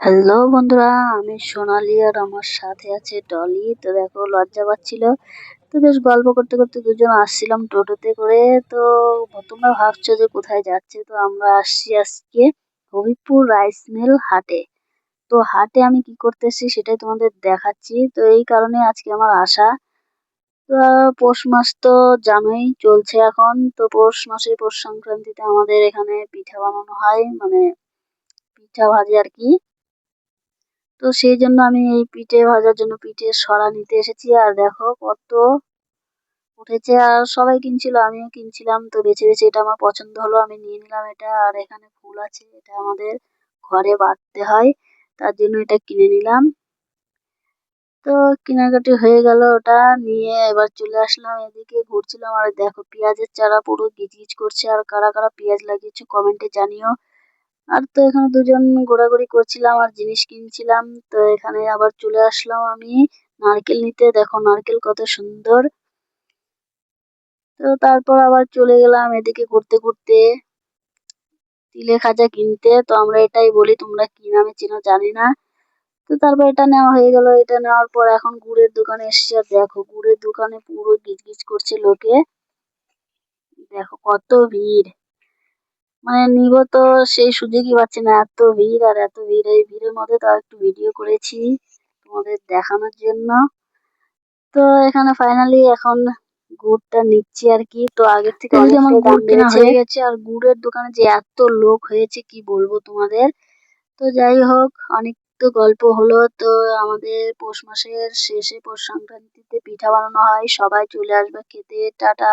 Hello বন্ধুরা, আমি সোনালি আর আমার সাথে আছে ডলি। তো দেখো, লজ্জা পাচ্ছিল। তো বেশ গল্প করতে করতে দুজন আসছিলাম টোটোতে করে। তো তোমরা ভাবছ যে কোথায় যাচ্ছে? তো আমরা আসছি আজকে হবিপুর রাইস মিল হাটে। তো হাটে আমি কি করতেছি সেটাই তোমাদের দেখাচ্ছি। তো এই কারণে আজকে আমার আসা। পৌষ মাস তো জানোই চলছে এখন। তো পৌষ মাসে, পৌষ সংক্রান্তিতে আমাদের এখানে পিঠা বানানো হয়। মানে পিঠা ভাজে আর কি। তো সেই জন্য আমি এই পিঠে ভাজার জন্য পিঠে সরা নিতে এসেছি। আর দেখো কত উঠেছে। আর সবাই কিনছিল, আমিও কিনছিলাম। তো বেছে বেছে এটা আমার পছন্দ হলো, আমি নিয়ে নিলাম এটা। আর এখানে ফুল আছে, এটা আমাদের ঘরে বাঁধতে হয়, তার জন্য এটা কিনে নিলাম। তো কেনাকাটি হয়ে গেল ওটা, নিয়ে এবার চলে আসলাম এদিকে ঘুরছিলাম। আর দেখো পেঁয়াজের চারা পুরো গিজগিজ করছে। আর কারা কারা পেঁয়াজ লাগিয়েছে কমেন্টে জানিও। আর তো এখানে দুজন ঘোরাঘুরি করছিলাম আর জিনিস কিনছিলাম। তো এখানে আবার চলে আসলাম আমি নারকেল নিতে। দেখো নারকেল কত সুন্দর। তো তারপর আবার চলে গেলাম এদিকে ঘুরতে ঘুরতে। তিলে খাজা কিনতে। তো আমরা এটাই বলি, তোমরা কি নামে চেনো জানি না। তো তারপর এটা নেওয়া হয়ে গেল। এটা নেওয়ার পর এখন গুড়ের দোকানে এসছি। আর দেখো গুড়ের দোকানে পুরো গিজগিজ করছে লোকে। দেখো কত ভিড়। মানে নিব তো সেই সুযোগই পাচ্ছি না। এত ভিড় আর এত ভিড়। এই ভিড়ের মধ্যে তাও একটু ভিডিও করেছি তোমাদের দেখানোর জন্য। তো এখানে ফাইনালি এখন গুড়টা নিচ্ছি আর কি। তো আগের থেকে যেমন গুড় কেনা হয়ে গেছে আর গুড়ের দোকানে যে এত লোক হয়েছে কি বলব তোমাদের? তো যাই হোক অনেক তো গল্প হলো। তো আমাদের পৌষ মাসের শেষে পৌষ সংক্রান্তিতে পিঠা বানানো হয়। সবাই চলে আসবে খেতে। টাটা।